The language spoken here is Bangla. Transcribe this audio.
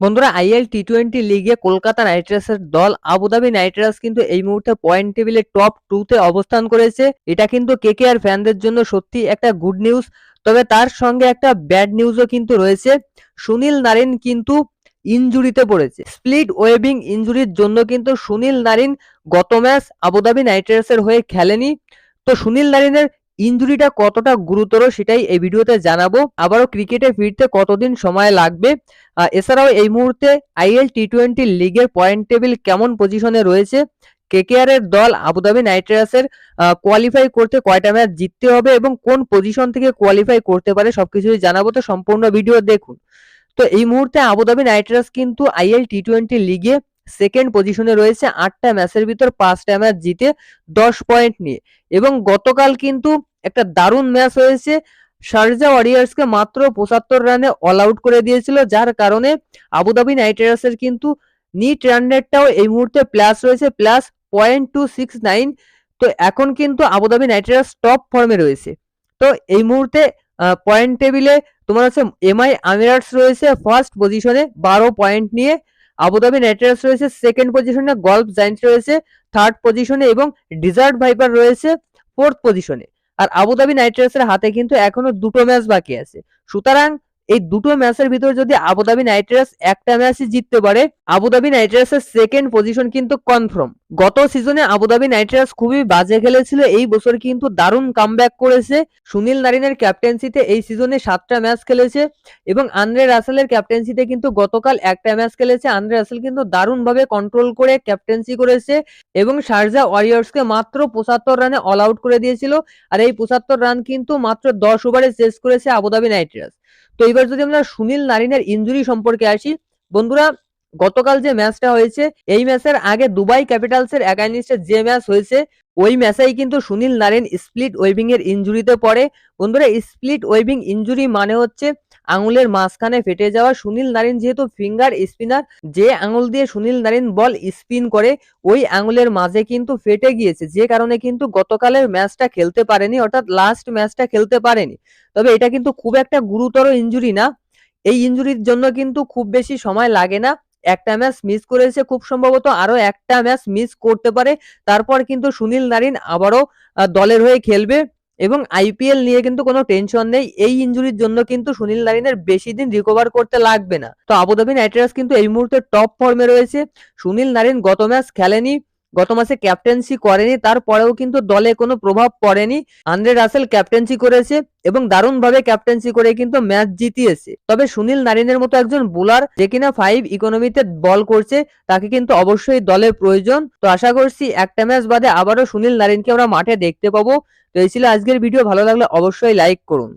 বন্ধুরা আইএল টি টোয়েন্টি লিগে কলকাতা নাইট রাইডার্সের দল আবুধাবি নাইট রাইডার্স কিন্তু এই মুহূর্তে পয়েন্ট টেবিলে টপ টু তে অবস্থান করেছে। এটা কিন্তু কেকেআর ফ্যানদের জন্য সত্যি একটা গুড নিউজ তবে তার সঙ্গে একটা ব্যাড নিউজও কিন্তু রয়েছে। সুনীল নারিন কিন্তু ইনজুরিতে পড়েছে। স্প্লিট ওয়েবিং ইনজুরির জন্য কিন্তু সুনীল নারিন গত ম্যাচ আবুধাবি নাইট রাইডার্সের হয়ে খেলেনি। তো সুনীল নারিনের ইনজুরিটা কতটা গুরুতর সেটাই এই ভিডিওতে জানাব। আবারও ক্রিকেটে ফিরতে কতদিন সময় লাগবে? এছাড়াও এই মুহূর্তে আইএল টি টোয়েন্টি লিগের পয়েন্ট টেবিল কেমন পজিশনে রয়েছে? কেকেআর এর দল আবুধাবি নাইট রাইডার্সের কোয়ালিফাই করতে কয়টা ম্যাচ জিততে হবে এবং কোন পজিশন থেকে কোয়ালিফাই করতে পারে সবকিছুই জানাব। তো সম্পূর্ণ ভিডিও দেখুন। তো এই মুহূর্তে আবুধাবি নাইট রাইডার্স কিন্তু আইএল টি টোয়েন্টি লিগে সেকেন্ড পজিশনে রয়েছে আটটা ম্যাচের ভিতর পাঁচটা ম্যাচ জিতে দশ পয়েন্ট নিয়ে। এবং গতকাল কিন্তু একটা দারুণ ম্যাচ হয়েছে। শারজা ওয়ারিয়ার্সকে মাত্র পঁচাত্তর রানে অল আউট করে দিয়েছিল, যার কারণে আবুধাবি নাইট রাইডার্সের কিন্তু নিট রান রেটটাও এই মুহূর্তে প্লাস রয়েছে plus point two six nine তো এখন কিন্তু আবুধাবি নাইট রাইডার্স টপ ফর্মে রয়েছে। তো এই মুহূর্তে পয়েন্ট টেবিলে তোমার হচ্ছে এমআই আমিরাটস রয়েছে ফার্স্ট পজিশনে বারো পয়েন্ট নিয়ে। আবুধাবি নাইট রাইডার্স রয়েছে সেকেন্ড পজিশনে গল্ফ জায়েন্টস রয়েছে থার্ড পজিশনে এবং ডিজার্ট ভাইপার রয়েছে ফোর্থ পজিশনে আর আবুধাবি নাইট হাতে কিন্তু এখনও দুটো ম্যাচ বাকি আছে। সুতরাং এই দুটো ম্যাচের ভিতর যদি আবুধাবি নাইট একটা ম্যাচই জিততে পারে আবুধাবি নাইট রাইডার্সের সেকেন্ড পজিশন কিন্তু কনফার্ম গত সিজনে আবুধাবি নাইট রাইডার্স খুবই বাজে খেলেছিল, এই বছর কিন্তু দারুণ কামব্যাক করেছে। সুনীল নারিনের ক্যাপ্টেন্সিতে এই সিজনে সাতটা ম্যাচ খেলেছে এবং আন্দ্রে রাসেলের ক্যাপ্টেন্সিতে কিন্তু গতকাল একটা ম্যাচ খেলেছে। আন্দ্রে রাসেল কিন্তু দারুণভাবে কন্ট্রোল করে ক্যাপ্টেন্সি করেছে এবং শারজা ওয়ারিয়ার্সকে মাত্র পঁচাত্তর রানে অল আউট করে দিয়েছিল। আর এই পঁচাত্তর রান কিন্তু মাত্র দশ ওভারে শেষ করেছে আবুধাবি নাইট রাইডার্স তো এবার যদি আমরা সুনীল নারিনের ইঞ্জুরি সম্পর্কে আসি বন্ধুরা গতকাল যে ম্যাচটা হয়েছে, এই ম্যাচের আগে দুবাই ক্যাপিটালসের একাইনিস্টে যে ম্যাচ হয়েছে, ওই ম্যাচেই কিন্তু সুনীল নারিন স্প্লিট ওয়েবিং এর ইনজুরিতে পড়ে। বন্ধুরা, স্প্লিট ওয়েভিং ইনজুরি মানে হচ্ছে আঙুলের মাঝখানে ফেটে যাওয়া। সুনীল নারিন যেহেতু ফিঙ্গার স্পিনার, যে আঙুল দিয়ে সুনীল নারিন বল স্পিন করে, ওই আঙুলের মাঝে কিন্তু ফেটে গিয়েছে। যে কারণে কিন্তু গতকালের ম্যাচটা খেলতে পারেনি, অর্থাৎ লাস্ট ম্যাচটা খেলতে পারেনি। তবে এটা কিন্তু খুব একটা গুরুতর ইনজুরি না। এই ইনজুরির জন্য কিন্তু খুব বেশি সময় লাগে না। একটা ম্যাচ মিস করেছে খুব সম্ভবত আরও একটা ম্যাচ মিস করতে পারে। তারপর কিন্তু সুনীল নারিন আবারও দলের হয়ে খেলবে এবং আইপিএল নিয়ে কিন্তু কোনো টেনশন নেই। এই ইঞ্জুরির জন্য কিন্তু সুনীল নারিনের বেশি দিন রিকভার করতে লাগবে না। তো আবুধাবি নাইট কিন্তু এই মুহূর্তে টপ ফর্মে রয়েছে। সুনীল নারিন গত ম্যাচ খেলেনি। গত মাসে ক্যাপ্টেন্সি করেনি, তারপরেও কিন্তু দলে কোনো প্রভাব পড়েনি। আন্দ্রে রাসেল ক্যাপ্টেন্সি করেছে এবং দারুণভাবে ক্যাপ্টেন্সি করে কিন্তু ম্যাচ জিতিয়েছে। তবে সুনীল নারিনের মতো একজন বোলার যে কিনা ফাইভ ইকোনমিতে বল করছে, তাকে কিন্তু অবশ্যই দলের প্রয়োজন। তো আশা করছি একটা ম্যাচ বাদে আবারও সুনীল নারিনকে আমরা মাঠে দেখতে পাবো। তো এই ছিল আজকের ভিডিও ভালো লাগলে অবশ্যই লাইক করুন।